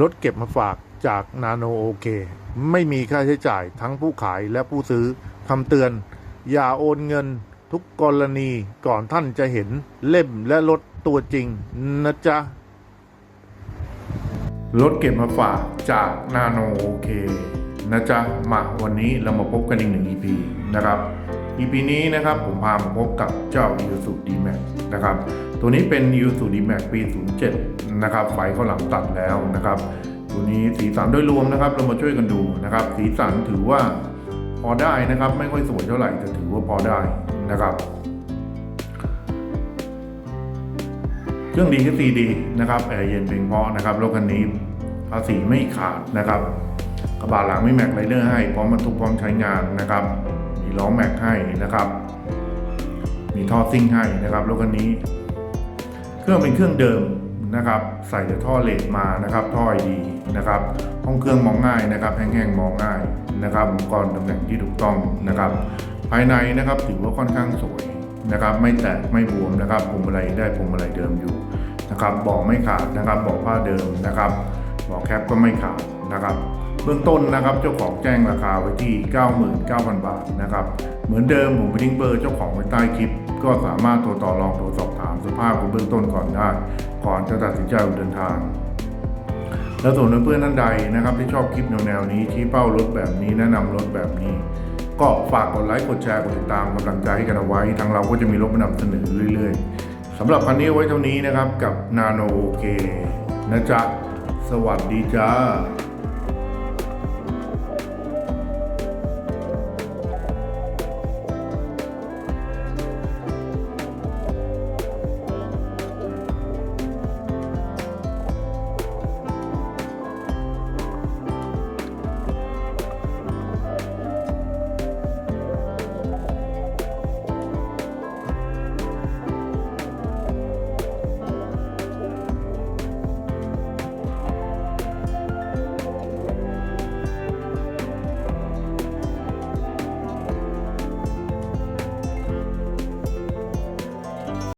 รถเก็บมาฝากจากนาโนโอเค ไม่มีค่าใช้จ่ายทั้งผู้ขายและผู้ซื้อคำเตือน อย่าโอนเงินทุกกรณีก่อนท่านจะเห็นเล่มและรถตัวจริงนะจ๊ะ รถเก็บมาฝากจากนาโนโอเคนะจ๊ะ มาวันนี้เรามาพบกันอีกหนึ่ง EP นะครับ EP นี้นะครับผมพามาพบกับเจ้า i s u d m a x นะครับ ตัวนี้เป็น i s u d m a x ปี 07 นะครับไฟเขาหลังตัดแล้วนะครับตัวนี้สีสันโดยรวมนะครับ เรามาช่วยกันดูนะครับ สีสันถือว่าพอได้นะครับ ไม่ค่อยสวยเท่าไหร่แต่ถือว่าพอได้นะครับเครื่องดีก็ซีดีนะครับแอร์เย็นเพียงพอนะครับรถคันนี้ภาษีไม่ขาดนะครับกระบะหลังไม่แม็กไรเดอร์ให้พร้อมบรรทุกพร้อมใช้งานนะครับ มีล้อแม็กให้นะครับ มีท่อซิ่งให้นะครับรถคันนี้ เครื่องเป็นเครื่องเดิม นะครับใส่แต่ท่อเลดมานะครับท่อดีนะครับห้องเครื่องมองง่ายนะครับแห้งๆมองง่ายนะครับอุปกรณ์ตำแหน่งที่ถูกต้องนะครับ ภายในนะครับถือว่าค่อนข้างสวยนะครับ ไม่แตกไม่บวมนะครับพวงมาลัยได้พวงมาลัยเดิมอยู่นะครับบอกไม่ขาดนะครับบอกผ้าเดิมนะครับ เบอแคปก็ไม่ขาดนะครับ เบื้องต้นนะครับเจ้าของแจ้งราคาไว้ที่ 99,000 บาทนะครับ เหมือนเดิมผมไปทิ้งเบอร์เจ้าของไว้ใต้คลิป ก็สามารถโทรต่อรองโทรสอบถามสภาพของเบื้องต้นก่อนได้ ก่อนจะตัดสินใจเดินทางแล้วส่วนเพื่อนท่านใดนะครับที่ชอบคลิปแนวๆนี้ชี้เป้ารถแบบนี้แนะนำรถแบบนี้ ก็ฝากกดไลค์กดแชร์กดติดตามกำลังใจให้กันเอาไว้ ทางเราก็จะมีรถมานำเสนอเรื่อยๆสำหรับคันนี้ไว้เท่านี้นะครับกับนาโนโอเคนะจ๊ะ สวัสดีจ้า